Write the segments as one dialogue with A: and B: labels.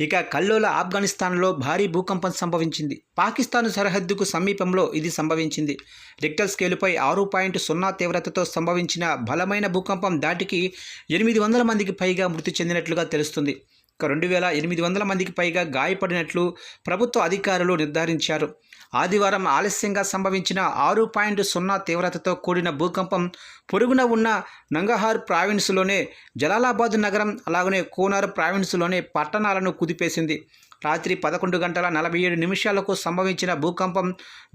A: ఇక కల్లోల ఆఫ్ఘనిస్తాన్లో భారీ భూకంపం సంభవించింది. పాకిస్తాన్ సరిహద్దుకు సమీపంలో ఇది సంభవించింది. రిక్టర్ స్కేలుపై ఆరు పాయింట్ సున్నా తీవ్రతతో సంభవించిన బలమైన భూకంపం దాటికి ఎనిమిది వందల మందికి పైగా మృతి చెందినట్లుగా తెలుస్తుంది. ఇక రెండు వేల ఎనిమిది వందల మందికి పైగా గాయపడినట్లు ప్రభుత్వ అధికారులు నిర్ధారించారు. ఆదివారం ఆలస్యంగా సంభవించిన ఆరు పాయింట్ సున్నా తీవ్రతతో కూడిన భూకంపం పొరుగున ఉన్న నంగహార్ ప్రావిన్స్లోనే జలాలాబాద్ నగరం అలాగనే కోనార్ ప్రావిన్స్లోనే పట్టణాలను కుదిపేసింది. రాత్రి పదకొండు గంటల నలభై ఏడు నిమిషాలకు సంభవించిన భూకంపం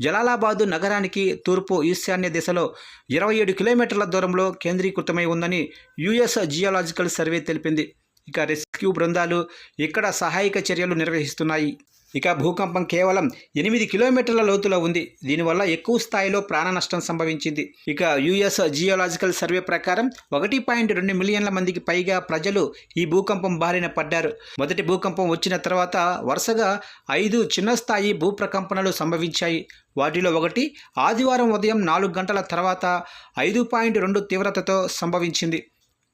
A: జలాలాబాదు నగరానికి తూర్పు ఈశాన్య దిశలో ఇరవై ఏడు కిలోమీటర్ల దూరంలో కేంద్రీకృతమై ఉందని యుఎస్ జియోలాజికల్ సర్వే తెలిపింది. ఇక రెస్క్యూ బృందాలు ఇక్కడ సహాయక చర్యలు నిర్వహిస్తున్నాయి. ఇక భూకంపం కేవలం ఎనిమిది కిలోమీటర్ల లోతులో ఉంది. దీనివల్ల ఎక్కువ స్థాయిలో ప్రాణ నష్టం సంభవించింది. ఇక యుఎస్ జియోలాజికల్ సర్వే ప్రకారం ఒకటి పాయింట్ రెండు మిలియన్ల మందికి పైగా ప్రజలు ఈ భూకంపం బారిన పడ్డారు. మొదటి భూకంపం వచ్చిన తర్వాత వరుసగా ఐదు చిన్న స్థాయి భూప్రకంపనలు సంభవించాయి. వాటిలో ఒకటి ఆదివారం ఉదయం నాలుగు గంటల తర్వాత ఐదు పాయింట్ రెండు తీవ్రతతో సంభవించింది.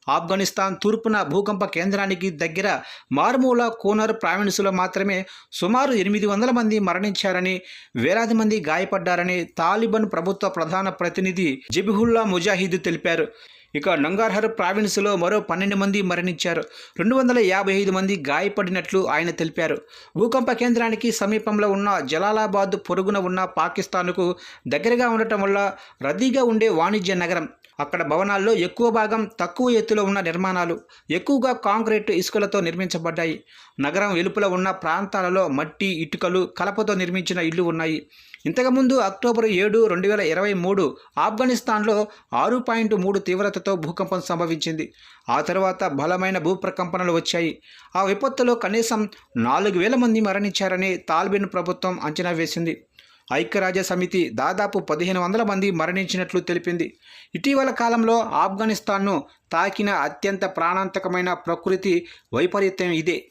A: ఆఫ్ఘనిస్తాన్ తూర్పున భూకంప కేంద్రానికి దగ్గర మార్మూల కోనర్ ప్రావిన్సులో మాత్రమే సుమారు ఎనిమిది వందల మంది మరణించారని వేలాది మంది గాయపడ్డారని తాలిబాన్ ప్రభుత్వ ప్రధాన ప్రతినిధి జబిహుల్లా ముజాహిద్ తెలిపారు. ఇక నంగార్హర్ ప్రావిన్స్లో మరో పన్నెండు మంది మరణించారు. రెండు వందల యాభై ఐదు మంది గాయపడినట్లు ఆయన తెలిపారు. భూకంప కేంద్రానికి సమీపంలో ఉన్న జలాలాబాద్ పొరుగున ఉన్న పాకిస్తాన్కు దగ్గరగా ఉండటం వల్ల రద్దీగా ఉండే వాణిజ్య నగరం అక్కడ భవనాల్లో ఎక్కువ భాగం తక్కువ ఎత్తులో ఉన్న నిర్మాణాలు ఎక్కువగా కాంక్రీట్ ఇసుకలతో నిర్మించబడ్డాయి. నగరం వెలుపల ఉన్న ప్రాంతాలలో మట్టి ఇటుకలు కలపతో నిర్మించిన ఇళ్ళు ఉన్నాయి. ఇంతకుముందు అక్టోబర్ ఏడు రెండు వేల ఇరవై మూడు ఆఫ్ఘనిస్తాన్లో ఆరు పాయింట్ మూడు తీవ్రతతో భూకంపం సంభవించింది. ఆ తర్వాత బలమైన భూప్రకంపనలు వచ్చాయి. ఆ విపత్తులో కనీసం నాలుగు వేల మంది మరణించారని తాల్బిన్ ప్రభుత్వం అంచనా వేసింది. ఐక్యరాజ్య సమితి దాదాపు పదిహేను వందల మంది మరణించినట్లు తెలిపింది. ఇటీవల కాలంలో ఆఫ్ఘనిస్తాన్ను తాకిన అత్యంత ప్రాణాంతకమైన ప్రకృతి వైపరీత్యం ఇదే.